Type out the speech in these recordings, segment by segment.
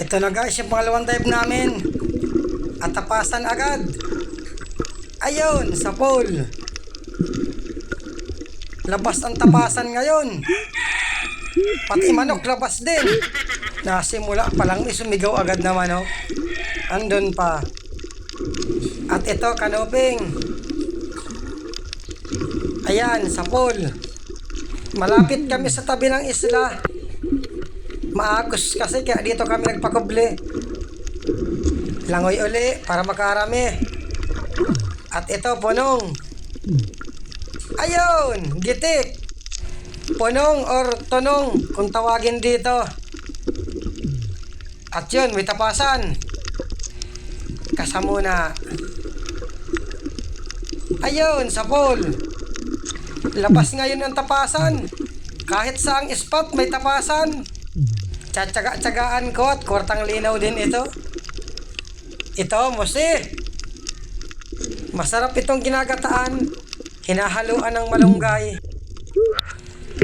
Ito na guys, yung pangalawang dive namin. At tapasan agad. Ayun, sa pool. Labas ang tapasan ngayon. Pati manok labas din. Nasimula pa lang may sumigaw agad na manok. Andun pa. At ito, kanoping. Ayan, sa pool. Malapit kami sa tabi ng isla. Maagos kasi kaya dito kami nagpakubli. Langoy uli para makarami. At ito, punong. Ayun, gitik. Punong or tunong kung tawagin dito. At yun, may tapasan. Kasamuna. Ayun, sa pool. Labas ngayon ang tapasan. Kahit saang spot may tapasan. Tsatsaga-tsagaan ko at kwartang linaw din ito. Ito, musi. Masarap itong ginagataan. Hinahaluan ng malunggay.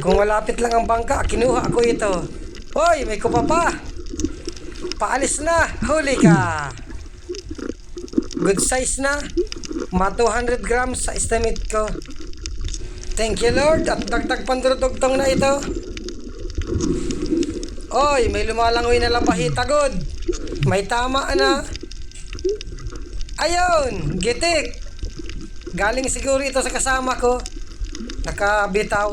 Kung malapit lang ang bangka, kinuha ko ito. Hoy, may kupa pa. Paalis na, huli ka. Good size na. Mga 200 grams sa estimate ko. Thank you Lord at dagdag pandurudugtong na ito. Oy, may lumalangoy na labahita good. May tama na. Ayun, gitik. Galing siguro ito sa kasama ko. Nakabitaw.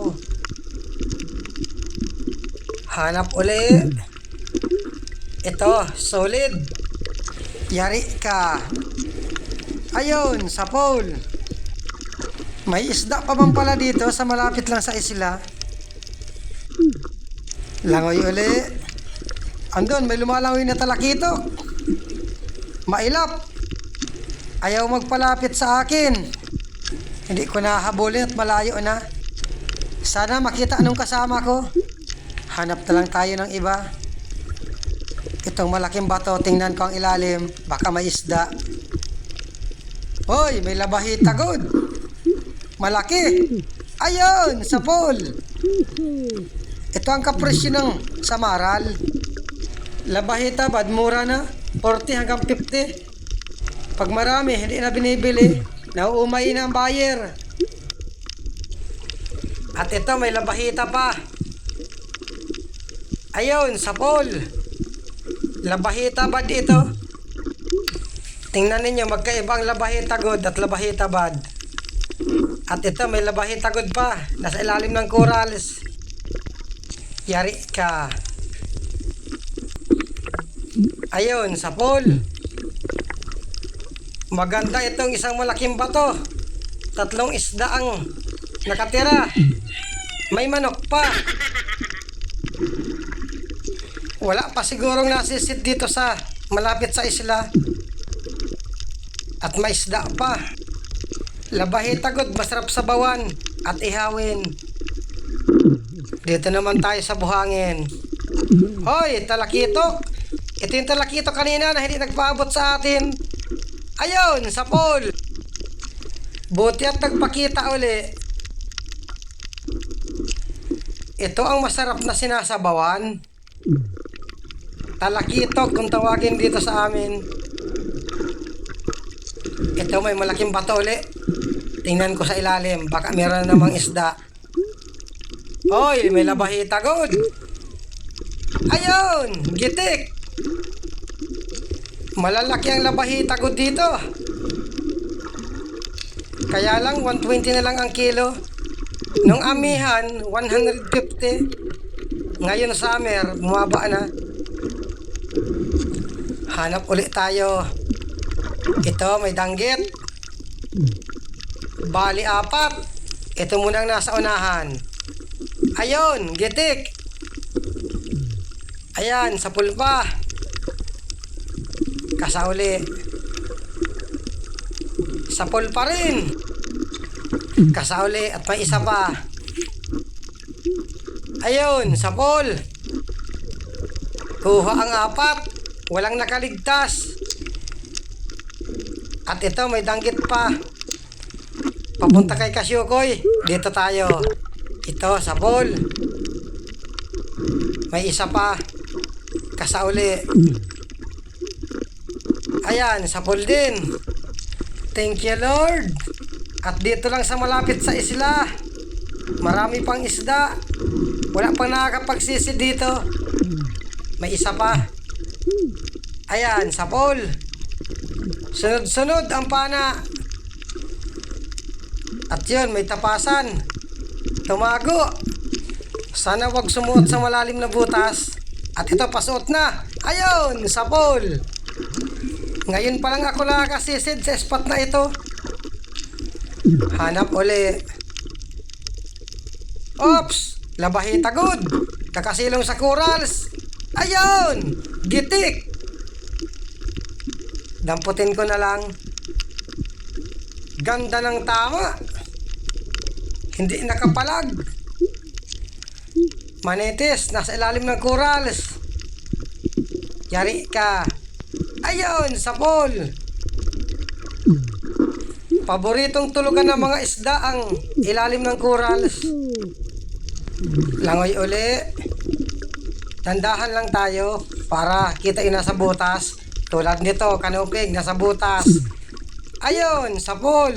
Hanap uli. Ito, solid. Yari ka. Ayun, sa pole. May isda pa man pala dito sa malapit lang sa isla. Langoy uli. Andun, may lumalangoy na talakito. Mailap. Ayaw magpalapit sa akin. Hindi ko nahabulin at malayo na. Sana makita anong kasama ko. Hanap na lang tayo ng iba. Itong malaking bato, tingnan ko ang ilalim. Baka may isda. Hoy, may labahita good. Malaki. Ayun, sa pool. Ito ang kapresyo ng samaral. Labahita, bad mura na. 40 hanggang 50. Pag marami, hindi na binibili. Nauumay na ang buyer. At ito, may labahita pa. Ayun, sa pool. Labahita bad ito. Tingnan ninyo, magkaibang labahita good at labahita bad. At ito, may labahita good pa. Nasa ilalim ng corals. Yari ka. Ayun, sa pool. Maganda itong isang malaking bato. Tatlong isda ang nakatira. May manok pa. Wala pa sigurong nasisit dito sa malapit sa isla. At may isda pa. Labahitagod, masarap sa bawan at ihawin. Dito naman tayo sa buhangin. Hoy, talakitok! Ito yung talakito kanina na hindi nagpaabot sa atin. Ayun, sa pool. Buti at nagpakita uli. Ito ang masarap na sinasabawan. Talakitok kung tawagin dito sa amin. Ito may malaking bato uli. Tingnan ko sa ilalim. Baka meron na namang isda. Hoy, may labahita good. Ayun, gitik. Malalaki ang labahita good dito. Kaya lang 120 na lang ang kilo. Nung amihan, 150. Ngayon summer, bumaba na. Hanap ulit tayo. Ito, may danggit. Bali apat. Ito muna ang nasa unahan. Ayun, gitik. Ayan, sa pulpa. Kasauli. Sa pulpa rin. Kasauli at may isa pa. Ayun, sa pool. Kuha ang apat. Walang nakaligtas. At ito, may danggit pa. Papunta kay Kasyukoy. Dito tayo. Ito, sa pool. May isa pa. Kasauli. Ayan, sapol din. Thank you, Lord. At dito lang sa malapit sa isla. Marami pang isda. Wala pang nakakapagsisid dito. May isa pa. Ayan, sapol. Sunod-sunod ang pana. At yun, may tapasan. Tumago. Sana wag sumuot sa malalim na butas. At ito, pasuot na. Ayun, sapol. Ngayon pa lang ako nakakasisid sa spot na ito. Hanap uli. Ops! Labahita good! Kakasilong sa corals! Ayun! Gitik! Damputin ko na lang. Ganda ng tama. Hindi nakapalag. Manitis, nasa ilalim ng corals. Yari ka. Ayun, sapol. Paboritong tulugan ng mga isda ang ilalim ng corals. Langoy uli. Tandahan lang tayo para kita ina sa butas. Tulad nito, kanupig, nasa butas. Ayun, sapol.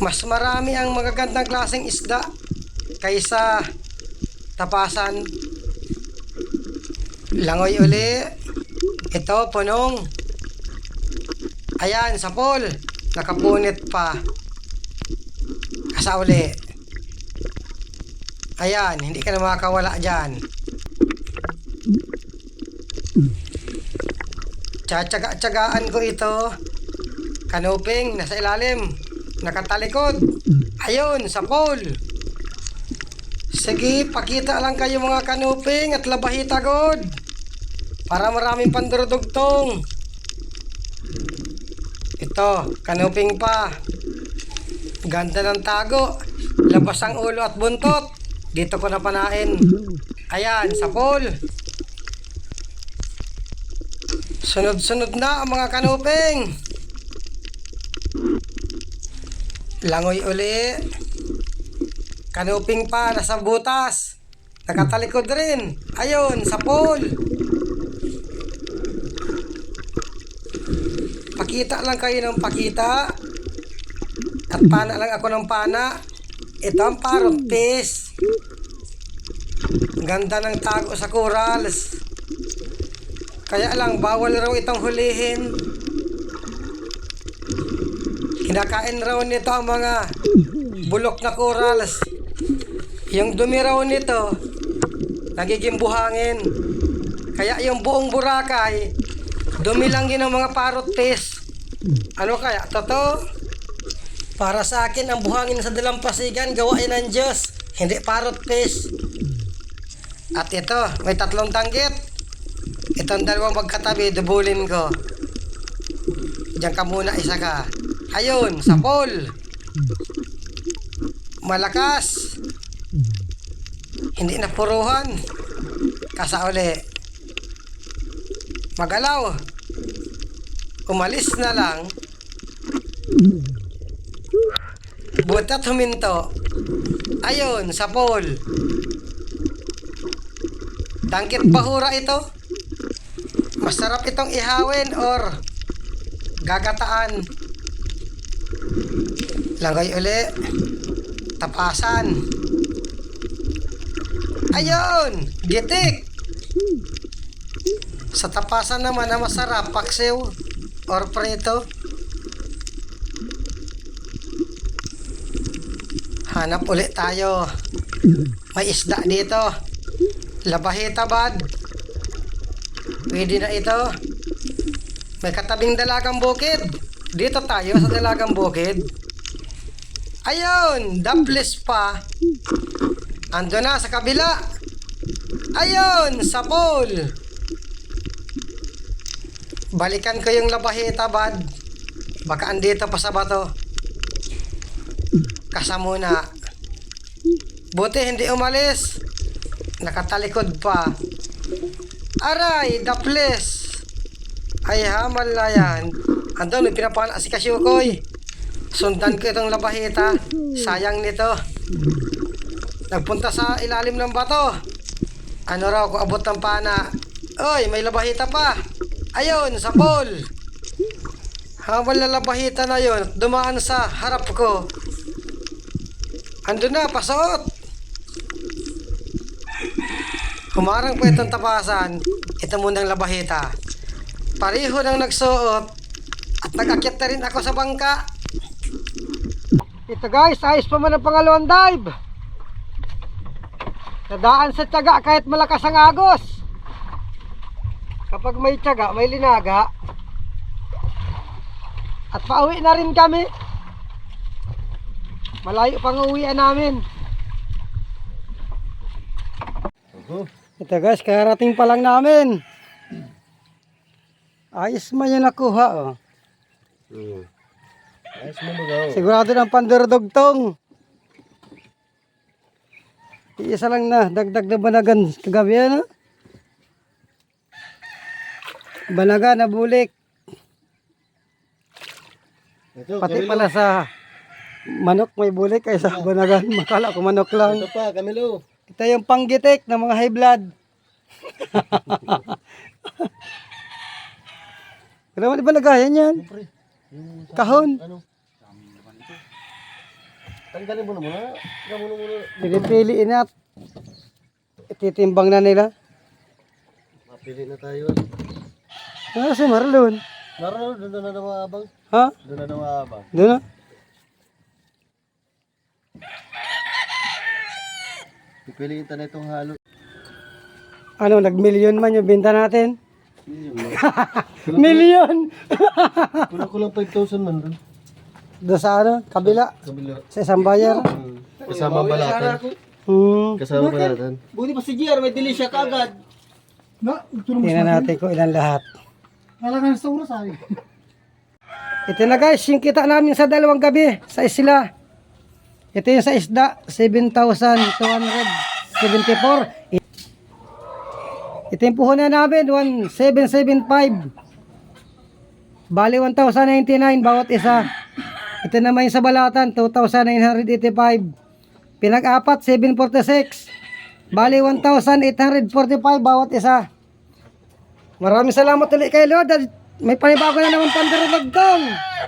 Mas marami ang magagandang klaseng isda kaysa tapasan. Langoy uli. Ito, punong. Ayan, sapol. Nakapunit pa. Kasa uli. Ayan, hindi ka na makakawala dyan. Tsatsaga-tsagaan ko ito. Kanuping, nasa ilalim. Nakatalikod. Ayun, sa pole. Sige, pakita lang kayo mga kanuping at labahita god. Para maraming pandurudugtong. Ito, kanuping pa. Ganda ng tago. Labas ang ulo at buntot. Dito ko napanain. Ayan, sa pole. Sunod-sunod na ang mga kanuping. Langoy uli. Kanuping pa, nasa butas. Nakatalikod rin. Ayun, sa pole. Pakita lang kayo ng pakita. At pana lang ako ng pana. Ito ang parang fish. Ganda ng tago sa corals. Kaya lang, bawal raw itong hulihin. Kinakain raw nito ang mga bulok na corals. Yung dumi raw nito, nagiging buhangin. Kaya yung buong Boracay, dumi lang yun ng mga parrot fish. Ano kaya? Totoo? Para sa akin, ang buhangin sa dalampasigan, gawain ng Diyos. Hindi parrot fish. At ito, may tatlong tanggit. Itong dalawang magkatabi, dubulin ko. Diyan ka muna, isa ka. Ayun, sa pole. Malakas. Hindi na puruhan. Kasa uli. Magalaw. Umalis na lang. Butat huminto. Ayun, sa pole. Tangkit bahura ito. Masarap itong ihawin or gagataan. Lagay uli. Tapasan. Ayun! Gitik! Sa tapasan naman na masarap, paksiw or prito. Hanap ulit tayo. May isda dito. Labahita bad. Pwede na ito. May katabing dalagang bukid. Dito tayo sa dalagang bukid. Ayun, daplis pa. Ando na sa kabila. Ayun, sa pool. Balikan ko yung labahita, bad. Baka andito pa sa bato. Kasamuna. Buti hindi umalis. Nakatalikod pa. Aray, daples. Ay, hamal na yan. Andun, may pinapana si Kasyukoy. Sundan ko itong labahita. Sayang nito. Nagpunta sa ilalim ng bato. Ano raw, kung abot ng pana, Oy, may labahita pa. Ayun, sa pool. Habang lalabahita na yun, dumaan sa harap ko. Ando na, pasuot. Humarang po itong tapasan. Ito munang labahita. Pareho nang nagsuot at nag-akyat na rin ako sa bangka. Ito guys, ayos pa man ang pangalawang dive. Nadaan sa tiyaga kahit malakas ang agos. Kapag may tiyaga, may linaga. At pauwi na rin kami. Malayo pang uwian namin. Ito guys, karating pa lang namin. Ayos man yung nakuha oh. Hmm. Sigurado ng pandurdugtong. Isa lang na, dagdag na banagan kagabi ano? Banaga na bulik. Ito, Pati Camilo. pala sa manok may bulik kaysa banagan. Makala ko manok lang. Ito pa, Camilo. Ito yung panggitik ng mga high blood. Ano di ba nagayan yan? Sa- Kahon. ano? Tanggalin mo na muna. Tanggalin mo na muna. Pinipiliin at ititimbang na nila. Mapili na tayo. Ano si Marlon? Naro, doon na na nawabang. Ha? Doon na nawabang. Doon na? Pipiliin ta na itong halo. Ano, nag-million man yung binta natin? Million! Kulang ko lang 5,000 man doon. Doon sa ano, kabila, Kabila. sa isang bayar. Hmm. Kasama balatan. Hmm. Kasama balatan. Buti pa si GR, may dili siya kagad. Na, Tingnan natin kung ilan lahat. Alangan sa oras ay. Ito na guys, yung kita namin sa dalawang gabi sa isla. Ito yung sa isda, 7,274. Ito yung puhunan namin, 1,775. Bali 1,099 bawat isa. Ito naman yung sa balatan, 2,985. Pinag-apat, 746. Bali 1,845 bawat isa. Maraming salamat ulit kay Lord. May panibago na naman pandarulagtong.